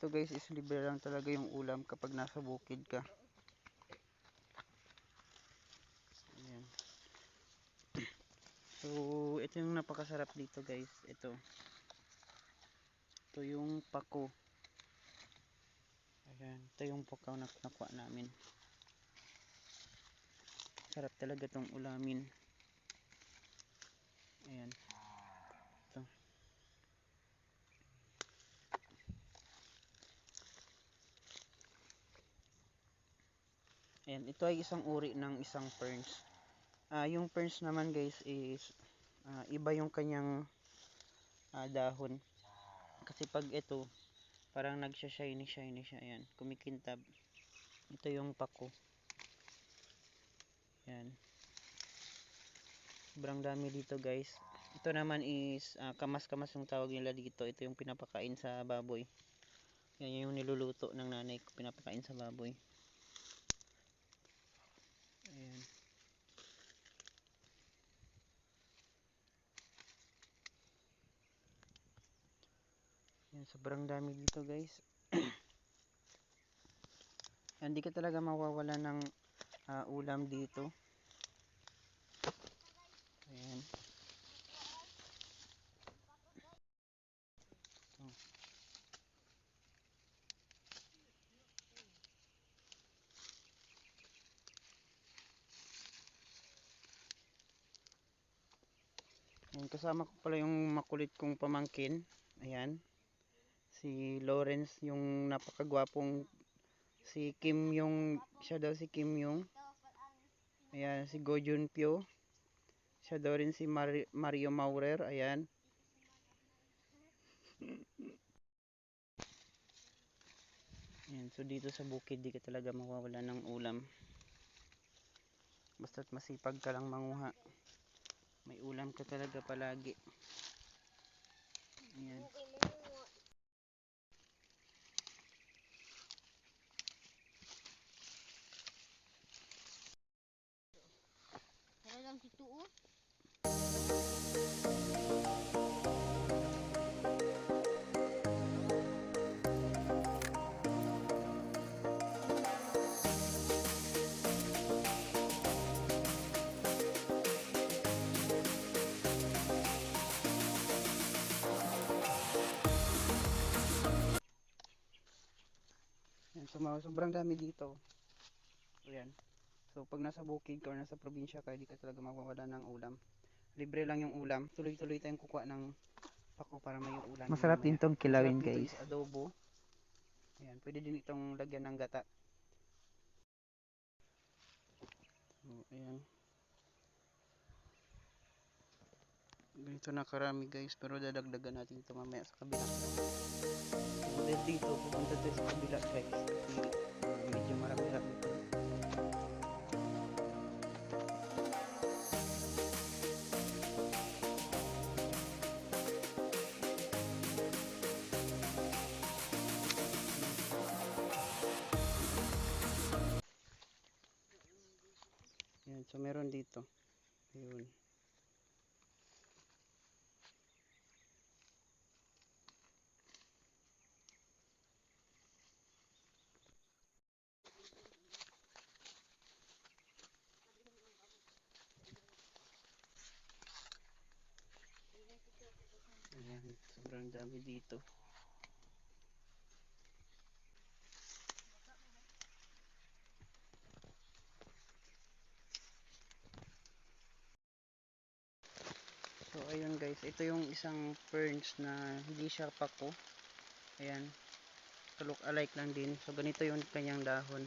dito guys is libre lang talaga yung ulam kapag nasa bukid ka. Ayan. So, ito yung napakasarap dito guys. Ito. Ito yung pako. Ayan. Ito yung pakaw na nakuha namin. Sarap talaga tong ulamin. Ayan. Ito. Ayan, ito ay isang uri ng isang ferns. Ah, yung ferns naman guys is ah, iba yung kanyang ah, dahon. Kasi pag ito, parang nagsha-shiny shiny siya. Ayan, kumikintab. Ito yung pako. Ayan. Sobrang dami dito guys. Ito naman is ah, kamas-kamas yung tawag nila dito. Ito yung pinapakain sa baboy. Yan yung niluluto ng nanay ko pinapakain sa baboy. Ayan. Yan, sobrang dami dito guys. Hindi ka talaga mawawala ng ah, ulam dito. Ayan. Oh. Ayan, kasama ko pala yung makulit kong pamangkin. Ayan. Si Lawrence, yung napakagwapong si Kim yung, siya daw si Kim yung. Ayan, si Go Jun Pyo. Siya daw rin si Mari- Mario Maurer. Ayan. Ayan, so dito sa bukid, di ka talaga mawawala ng ulam. Basta't masipag ka lang manguha. May ulam ka talaga palagi. Ayan. Ayan, so mga sobrang dami dito. Ayan. So pag nasa bukid ka or nasa probinsya ka, di ka talaga mawawala ng ulam. Libre lang yung ulam. Tuloy-tuloy tayong kukuha ng pako para may ulam. Masarap din tong kilawin Masarap guys. is adobo. Ayan, pwede din itong lagyan ng gata. So, ayan. Ganito na karami guys, pero dadagdagan natin ito mamaya sa kabila. Dito, tayo sa kabila guys. Medyo marami-rami pa. Ayan, so meron dito. Ayun. Ayan, sobrang dami dito. So ayun guys, ito yung isang ferns na hindi siya pako. Ayan. Look alike lang din. So ganito yung kanyang dahon.